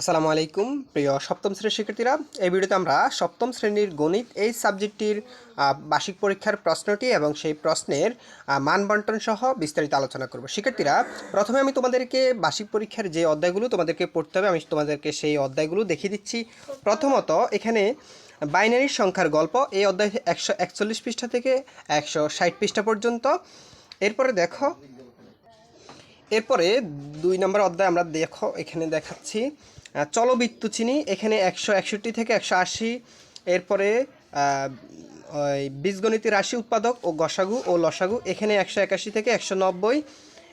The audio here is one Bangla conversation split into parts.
আসসালামু আলাইকুম, প্রিয় সপ্তম শ্রেণির শিক্ষার্থীরা। এই ভিডিওতে আমরা সপ্তম শ্রেণির গণিত এই সাবজেক্টটির বার্ষিক পরীক্ষার প্রশ্নটি এবং সেই প্রশ্নের মান বন্টন সহ বিস্তারিত আলোচনা করব। শিক্ষার্থীরা, প্রথমে আমি তোমাদেরকে বার্ষিক পরীক্ষার যে অধ্যায়গুলো তোমাদেরকে পড়তে হবে, আমি তোমাদেরকে সেই অধ্যায়গুলো দেখিয়ে দিচ্ছি। প্রথমত, এখানে বাইনারি সংখ্যার গল্প, এই অধ্যায় একশো একচল্লিশ পৃষ্ঠা থেকে একশো ষাট পৃষ্ঠা পর্যন্ত। এরপরে দেখো, এরপরে দুই নম্বর অধ্যায় আমরা দেখো, এখানে দেখাচ্ছি। আহ, চিনি এখানে একশো একষট্টি থেকে একশো আশি এরপরে ওই বীজগণিত রাশি উৎপাদক ও গসাগু ও লসাগু এখানে একশো একাশি থেকে একশো নব্বই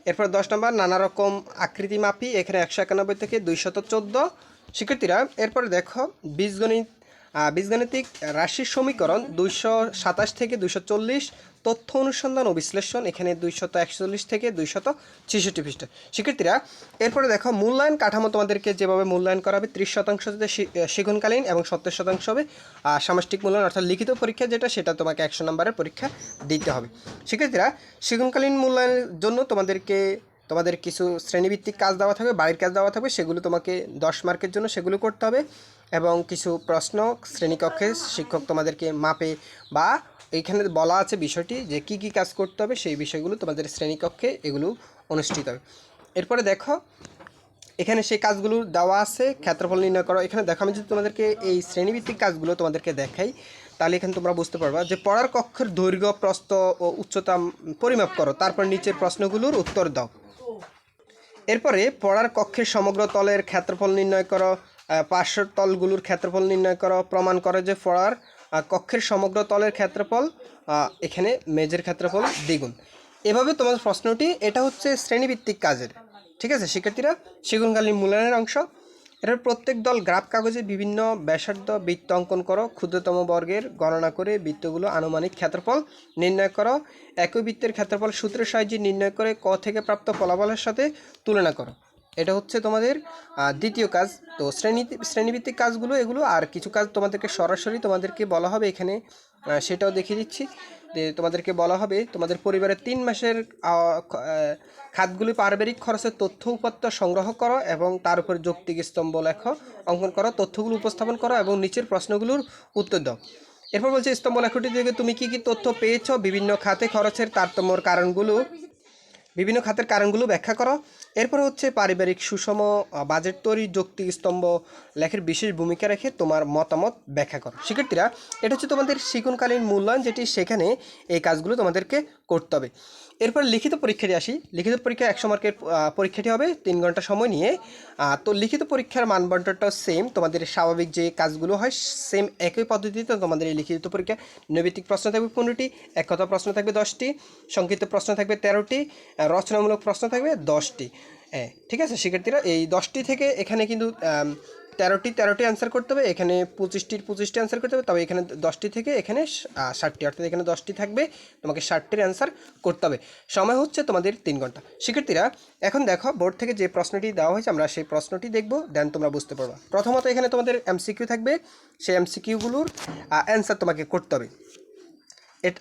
এরপর দশ নম্বর নানা রকম আকৃতি মাপি এখানে একশো একানব্বই থেকে দুইশত চোদ্দ। শিক্ষার্থীরা এরপরে দেখো বীজগণিত বীজগাণিতিক রাশির সমীকরণ দুইশো সাতাশ থেকে দুইশো চল্লিশ তথ্য অনুসন্ধান ও বিশ্লেষণ এখানে দুইশত থেকে দুইশত ছেষট্টি পৃষ্ঠা। শিক্ষার্থীরা এরপরে দেখো মূল্যায়ন কাঠামো তোমাদেরকে যেভাবে মূল্যায়ন করা হবে ত্রিশ শতাংশ হতে শি- আহ, এবং সত্তর শতাংশ হবে। সামষ্টিক মূল্যায়ন অর্থাৎ লিখিত পরীক্ষা যেটা সেটা তোমাকে একশো নম্বরের পরীক্ষা দিতে হবে। শিক্ষার্থীরা শিক্ষণকালীন মূল্যায়নের জন্য তোমাদেরকে তোমাদের কিছু শ্রেণীভিত্তিক কাজ দেওয়া থাকবে, বাড়ির কাজ দেওয়া থাকবে, সেগুলো তোমাকে দশ মার্কের জন্য সেগুলো করতে হবে এবং কিছু প্রশ্ন শ্রেণীকক্ষে শিক্ষক তোমাদেরকে মাপে বা এইখানে বলা আছে বিষয়টি যে কি কি কাজ করতে হবে, সেই বিষয়গুলো তোমাদের শ্রেণীকক্ষে এগুলো অনুষ্ঠিত হবে। এরপরে দেখো, এখানে সেই কাজগুলো দেওয়া আছে, ক্ষেত্রফল নির্ণয় করো। এখানে দেখো, আমি যদি তোমাদেরকে এই শ্রেণীভিত্তিক কাজগুলো তোমাদেরকে দেখাই, তাহলে এখানে তোমরা বুঝতে পারবা যে পড়ার কক্ষের দৈর্ঘ্য, প্রস্থ ও উচ্চতা পরিমাপ করো, তারপর নিচের প্রশ্নগুলোর উত্তর দাও। এরপরে পড়ার কক্ষের সমগ্র তলের ক্ষেত্রফল নির্ণয় করো পার্শ্ব তলগুলোর ক্ষেত্রফল নির্ণয় করো, প্রমাণ করো যে পড়ার কক্ষের সমগ্র তলের ক্ষেত্রফল এখানে মেজের ক্ষেত্রফল দ্বিগুণ। এভাবে তোমাদের প্রশ্নটি, এটা হচ্ছে শ্রেণীভিত্তিক কাজের, ঠিক আছে, শিক্ষার্থীরা? সেগুনকালীন মূল্যায়নের অংশ। এটার প্রত্যেক দল গ্রাফ কাগজে বিভিন্ন ব্যাসার্ধ বৃত্ত অঙ্কন করো, ক্ষুদ্রতম বর্গের গণনা করে বৃত্তগুলো আনুমানিক ক্ষেত্রফল নির্ণয় করো, একই বৃত্তের ক্ষেত্রফল সূত্রের সাহায্যে নির্ণয় করে ক থেকে প্রাপ্ত ফলাফলের সাথে তুলনা করো। এটা হচ্ছে তোমাদের দ্বিতীয় কাজ। তো শ্রেণি, শ্রেণীভিত্তিক কাজগুলো, এগুলো, আর কিছু কাজ তোমাদেরকে সরাসরি তোমাদেরকে বলা হবে এখানে সেটাও দেখিয়ে দিচ্ছি। যে তোমাদেরকে বলা হবে, তোমাদের পরিবারের তিন মাসের খাতগুলি পারিবারিক খরচের তথ্য উপাত্ত সংগ্রহ করো এবং তার উপর যৌক্তিক স্তম্ভ লেখো, অঙ্কন করো, তথ্যগুলো উপস্থাপন করো এবং নিচের প্রশ্নগুলোর উত্তর দাও। এরপর বলছে, স্তম্ভ লেখটি থেকে তুমি কি কি তথ্য পেয়েছ? বিভিন্ন খাতে খরচের তারতম্যর কারণগুলো বিভিন্ন খাতের কারণগুলো ব্যাখ্যা করো। এরপরে হচ্ছে পারিবারিক সুষম বাজেট তৈরি যৌক্তিক স্তম্ভ লেখের বিশেষ ভূমিকা রেখে তোমার মতামত ব্যাখ্যা করো। শিক্ষার্থীরা, এটা হচ্ছে তোমাদের শিক্ষণকালীন মূল্যায়ন, যেটি সেখানে এই কাজগুলো তোমাদেরকে করতে হবে। এরপর লিখিত পরীক্ষাটি আসি। লিখিত পরীক্ষা একশো মার্কের পরীক্ষাটি হবে। তিন ঘণ্টা সময় নিয়ে তো লিখিত পরীক্ষার মানবন্টনটাও সেম তোমাদের স্বাভাবিক যে কাজগুলো হয় সেম একই পদ্ধতিতে তোমাদের এই লিখিত পরীক্ষা। নৈবিত্তিক প্রশ্ন থাকবে পনেরোটি এক কথা প্রশ্ন থাকবে দশটি, সংক্ষিপ্ত প্রশ্ন থাকবে তেরোটি রচনামূলক প্রশ্ন থাকবে দশটি। হ্যাঁ ঠিক আছে, শিক্ষার্থীরা, এই দশটি থেকে এখানে কিন্তু তেরোটি তেরোটি অ্যান্সার করতে হবে, এখানে পঁচিশটির পঁচিশটি অ্যান্সার করতে হবে, তবে এখানে দশটি থেকে এখানে ষাটটি, অর্থাৎ এখানে দশটি থাকবে, তোমাকে ষাটটির অ্যান্সার করতে হবে। সময় হচ্ছে তোমাদের তিন ঘণ্টা। শিক্ষার্থীরা, এখন দেখো, বোর্ড থেকে যে প্রশ্নটি দেওয়া হয়েছে, আমরা সেই প্রশ্নটি দেখব দেন তোমরা বুঝতে পারবা। প্রথমত এখানে তোমাদের এমসিকিউ থাকবে, সেই এমসিকিউগুলোর অ্যান্সার তোমাকে করতে হবে। এট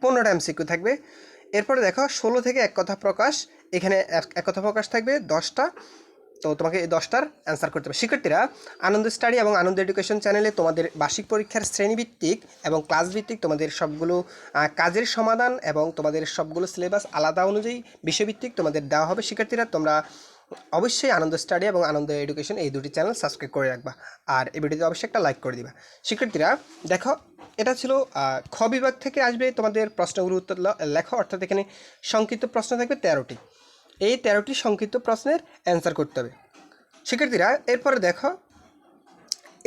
পনেরোটা এমসিকিউ থাকবে। এরপরে দেখো, ষোলো থেকে এক কথা প্রকাশ, এখানে এক- কথা প্রকাশ থাকবে, দশটা। তো তোমাকে এই দশটার অ্যান্সার করতে হবে। শিক্ষার্থীরা, আনন্দ স্টাডি এবং আনন্দ এডুকেশন চ্যানেলে তোমাদের বার্ষিক পরীক্ষার শ্রেণীভিত্তিক এবং ক্লাস ভিত্তিক তোমাদের সবগুলো কাজের সমাধান এবং তোমাদের সবগুলো সিলেবাস আলাদা অনুযায়ী বিষয়ভিত্তিক তোমাদের দেওয়া হবে। শিক্ষার্থীরা, তোমরা অবশ্যই আনন্দ স্টাডি এবং আনন্দ এডুকেশন এই দুটি চ্যানেল সাবস্ক্রাইব করে রাখবা আর এই ভিডিওতে অবশ্যই একটা লাইক করে দিবা। শিক্ষার্থীরা, দেখো, এটা ছিল খ বিভাগ থেকে আসবে তোমাদের প্রশ্নগুলো উত্তর লেখো, অর্থাৎ এখানে সংক্ষিপ্ত প্রশ্ন থাকবে তেরোটি। এই তেরোটি সংক্ষিপ্ত প্রশ্নের অ্যান্সার করতে হবে। শিক্ষার্থীরা, এরপরে দেখো,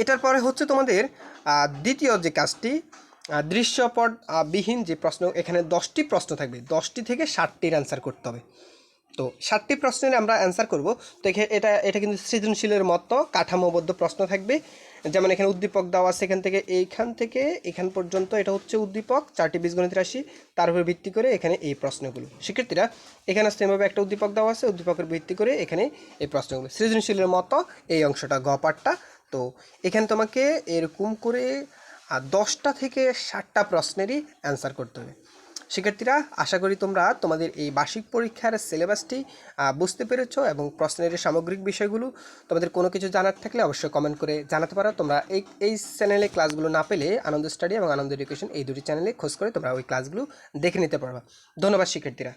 এটার পরে হচ্ছে তোমাদের দ্বিতীয় যে কাজটি দৃশ্যপট বিহীন যে প্রশ্ন, এখানে দশটি প্রশ্ন থাকবে। দশটি থেকে ষাটটির অ্যান্সার করতে হবে। তো ষাটটি প্রশ্নের আমরা অ্যান্সার করব। তো এটা এটা কিন্তু সৃজনশীলের মতো কাঠামোবদ্ধ প্রশ্ন থাকবে। যেমন এখানে উদ্দীপক দেওয়া আছে এখান থেকে এইখান থেকে, এখান পর্যন্ত এটা হচ্ছে উদ্দীপক, চারটি বীজগণিত রাশি, তার উপর ভিত্তি করে এখানে এই প্রশ্নগুলো। শিক্ষার্থীরা, এখানে সেমভাবে একটা উদ্দীপক দেওয়া আছে, উদ্দীপকের ভিত্তি করে এখানে এই প্রশ্নগুলো। সৃজনশীলের মতো এই অংশটা, গ পার্টটা তো এখানে তোমাকে এরকম করে দশটা থেকে ষাটটা প্রশ্নেরই অ্যান্সার করতে হবে। শিক্ষার্থীরা, আশা করি তোমরা তোমাদের এই বার্ষিক পরীক্ষার সিলেবাসটি বুঝতে পেরেছ এবং প্রশ্নের সামগ্রিক বিষয়গুলো তোমাদের কোনো কিছু জানার থাকলে অবশ্যই কমেন্ট করে জানাতে পারো। তোমরা এই এই চ্যানেলে ক্লাসগুলো না পেলে আনন্দ স্টাডি এবং আনন্দ এডুকেশন এই দুটি চ্যানেলে খোঁজ করে তোমরা ওই ক্লাসগুলো দেখে নিতে পারবা। ধন্যবাদ শিক্ষার্থীরা।